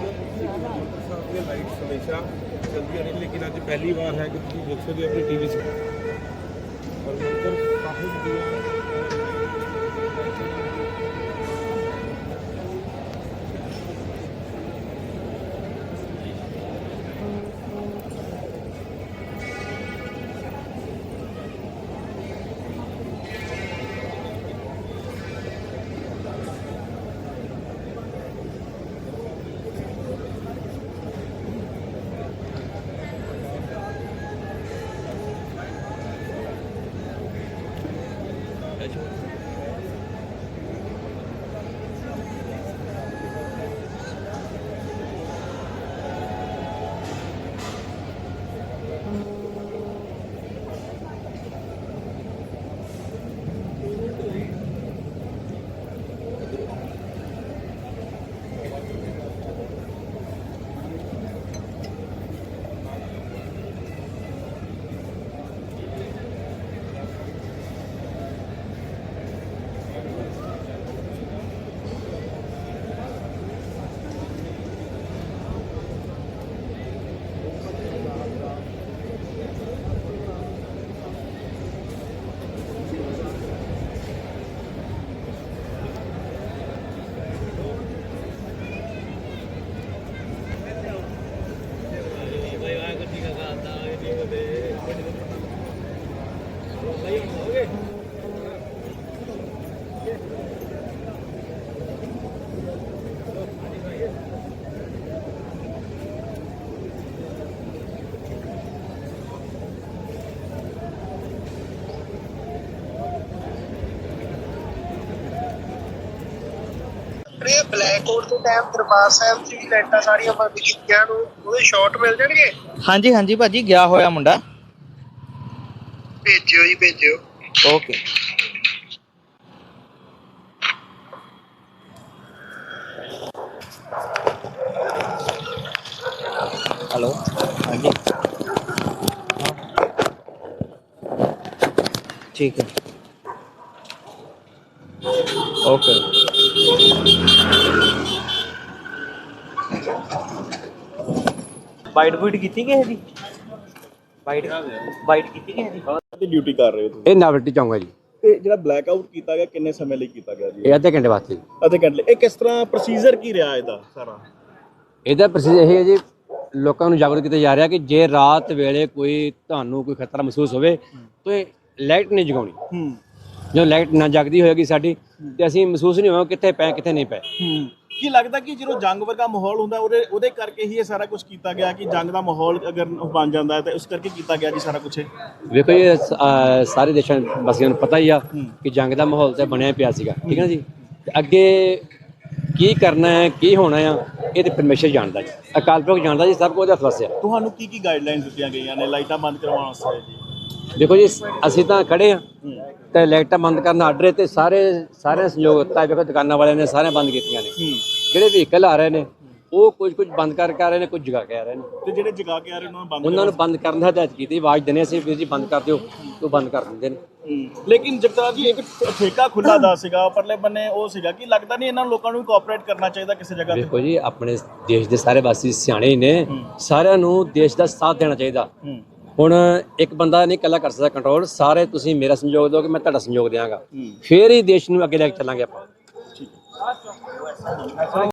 ਸਾਹਿਬ ਦੀਆਂ ਲਾਈਟਸ ਹਮੇਸ਼ਾ ਚਲਦੀਆਂ ਨੇ, ਲੇਕਿਨ ਅੱਜ ਪਹਿਲੀ ਵਾਰ ਹੈ ਕਿ ਤੁਸੀਂ ਦੇਖ ਸਕਦੇ ਹੋ ਆਪਣੀ ਟੀਵੀ 'ਚ। ਇਹ ਬਲੈਕ ਕੋਟ ਦੇ ਟਾਈਮ ਦਰਬਾਰ ਸਾਹਿਬ ਦੀ ਵੀ ਲਾਈਟਾਂ ਸਾਰੀਆਂ ਬੰਦ ਕੀਤੀਆਂ ਨੂੰ ਉਹਦੇ ਸ਼ਾਟ ਮਿਲ ਜਾਣਗੇ? ਹਾਂਜੀ ਹਾਂਜੀ ਭਾਜੀ ਗਿਆ ਹੋਇਆ ਮੁੰਡਾ। ਭੇਜਿਓ ਜੀ ਭੇਜਿਓ। ਓਕੇ ਹੈਲੋ ਹਾਂਜੀ। ਠੀਕ ਹੈ। ਓਕੇ ਬਾਈਟ ਬੂਟ ਕੀਤੀ ਕਿਸੇ ਦੀ? ਬਾਈਟ ਬਾਈਟ ਕੀਤੀ ਕਿਸੇ ਦੀ? ਤੇ ਡਿਊਟੀ ਕਰ ਰਹੇ ਹੋ ਤੁਸੀਂ? ਇਹ ਨਾਵਲਟੀ ਚਾਹੂੰਗਾ ਜੀ। ਤੇ ਜਿਹੜਾ ਬਲੈਕ ਆਊਟ ਕੀਤਾ ਗਿਆ ਕਿੰਨੇ ਸਮੇਂ ਲਈ ਕੀਤਾ ਗਿਆ ਜੀ? ਇਹ ਅੱਧੇ ਘੰਟੇ ਵਾਸਤੇ। ਜੀ। ਅੱਧੇ ਘੰਟੇ ਲਈ। ਇਹ ਕਿਸ ਤਰ੍ਹਾਂ ਪ੍ਰੋਸੀਜਰ ਕੀ ਰਿਹਾ ਇਹਦਾ ਸਾਰਾ? ਇਹਦਾ ਪ੍ਰੋਸੈਸ ਇਹ ਹੈ ਜੀ ਲੋਕਾਂ ਨੂੰ ਜਾਗਰੂਕ ਕੀਤਾ ਜਾ ਰਿਹਾ ਕਿ ਜੇ ਰਾਤ ਵੇਲੇ ਕੋਈ ਤੁਹਾਨੂੰ ਕੋਈ ਖਤਰਾ ਮਹਿਸੂਸ ਹੋਵੇ ਤਾਂ ਇਹ ਲਾਈਟ ਨਹੀਂ ਜਗਾਉਣੀ। ਹੂੰ। ਜਦੋਂ ਲਾਈਟ ਨਾ ਜਗਦੀ ਹੋਏਗੀ ਸਾਡੀ ਤੇ ਅਸੀਂ ਮਹਿਸੂਸ ਨਹੀਂ ਹੋਵਾਂਗੇ ਕਿੱਥੇ ਪਏ ਕਿੱਥੇ ਨਹੀਂ ਪਏ। ਹੂੰ। ਕੀ ਲੱਗਦਾ ਕਿ ਜਦੋਂ ਜੰਗ ਵਰਗਾ ਮਾਹੌਲ ਹੁੰਦਾ ਉਹਦੇ ਉਹਦੇ ਕਰਕੇ ਹੀ ਇਹ ਸਾਰਾ ਕੁਝ ਕੀਤਾ ਗਿਆ ਕਿ ਜੰਗ ਦਾ ਮਾਹੌਲ ਅਗਰ ਬਣ ਜਾਂਦਾ ਹੈ ਤਾਂ ਉਸ ਕਰਕੇ ਕੀਤਾ ਗਿਆ ਜੀ ਸਾਰਾ ਕੁਝ ਵੇਖੋ ਅਹ ਸਾਰੇ ਦੇਸ਼ਾਂ ਵਾਸੀਆਂ ਨੂੰ ਪਤਾ ਹੀ ਆ ਕਿ ਜੰਗ ਦਾ ਮਾਹੌਲ ਤੇ ਬਣਿਆ ਪਿਆ ਸੀਗਾ ਠੀਕ ਹੈ ਨਾ ਜੀ? ਤੇ ਅੱਗੇ ਕੀ ਕਰਨਾ ਹੈ ਕੀ ਹੋਣਾ ਆ ਇਹ ਤੇ ਪਰਮੇਸ਼ਰ ਜਾਣਦਾ ਜੀ। ਅਕਾਲ ਪੁਰਖ ਜਾਣਦਾ ਜੀ ਸਭ ਕੁਝ ਉਹਦੇ ਹੱਥ ਵਸਿਆ ਤੁਹਾਨੂੰ ਕੀ ਕੀ ਗਾਈਡਲਾਈਨਸ ਦਿੱਤੀਆਂ ਗਈਆਂ ਨੇ ਲਾਈਟਾਂ ਬੰਦ ਕਰਵਾਉਣ ਵਾਸਤੇ ਜੀ? ਦੇਖੋ ਜੀ ਅਸੀਂ ਤਾਂ ਖੜੇ ਆ ਤੇ ਲਾਈਟਾਂ ਬੰਦ ਕਰਨ ਆਰਡਰ ਹੈ ਤੇ ਸਾਰੇ ਸਾਰੇ ਸੰਯੋਗ ਦਿੱਤਾ। ਵੇਖੋ ਦੁਕਾਨਾਂ ਵਾਲਿਆਂ ਨੇ ਸਾਰੇ ਬੰਦ ਕੀਤੀਆਂ ਨੇ। ਜਿਹੜੇ ਵਹੀਕਲ ਆ ਰਹੇ ਨੇ ਉਹ ਕੁਝ ਕੁਝ ਬੰਦ ਕਰਕੇ ਆ ਰਹੇ ਨੇ ਕੁਝ ਜਗਾ ਕੇ ਆ ਰਹੇ ਨੇ। ਤੇ ਜਿਹੜੇ ਜਗਾ ਕੇ ਆ ਰਹੇ ਉਹਨਾਂ ਨੂੰ ਬੰਦ ਉਹਨਾਂ ਨੂੰ ਬੰਦ ਕਰਨ ਦਾ ਹਦਾਇਤ ਕੀਤੀ। ਆਵਾਜ਼ ਦਿੰਦੇ ਅਸੀਂ ਵੀਰ ਜੀ ਬੰਦ ਕਰ ਦਿਓ। ਉਹ ਬੰਦ ਕਰ ਦਿੰਦੇ ਨੇ। ਲੇਕਿਨ ਜਗਤਾਰ ਜੀ ਇੱਕ ਠੇਕਾ ਖੁੱਲਾ ਦਾ ਸੀਗਾ ਪਰਲੇ ਬੰਨੇ ਉਹ ਸੀਗਾ ਕਿ ਲੱਗਦਾ ਨਹੀਂ ਇਹਨਾਂ ਲੋਕਾਂ ਨੂੰ ਕੋਆਪਰੇਟ ਕਰਨਾ ਚਾਹੀਦਾ ਕਿਸੇ ਜਗ੍ਹਾ ਤੇ? ਵੇਖੋ ਜੀ ਆਪਣੇ ਦੇਸ਼ ਦੇ ਸਾਰੇ ਵਾਸੀ ਸਿਆਣੇ ਨੇ। ਸਾਰਿਆਂ ਨੂੰ ਦੇਸ਼ ਦਾ ਸਾਥ ਦੇਣਾ ਚਾਹੀਦਾ। ਹੁਣ ਇੱਕ ਬੰਦਾ ਨਹੀਂ ਇਕੱਲਾ ਕਰ ਸਕਦਾ ਕੰਟਰੋਲ ਸਾਰੇ ਤੁਸੀਂ ਮੇਰਾ ਸੰਯੋਗ ਦਿਓਗੇ ਮੈਂ ਤੁਹਾਡਾ ਸੰਯੋਗ ਦਿਆਂਗਾ। ਫੇਰ ਹੀ ਦੇਸ਼ ਨੂੰ ਅੱਗੇ ਲੈ ਕੇ ਚੱਲਾਂਗੇ ਆਪਾਂ।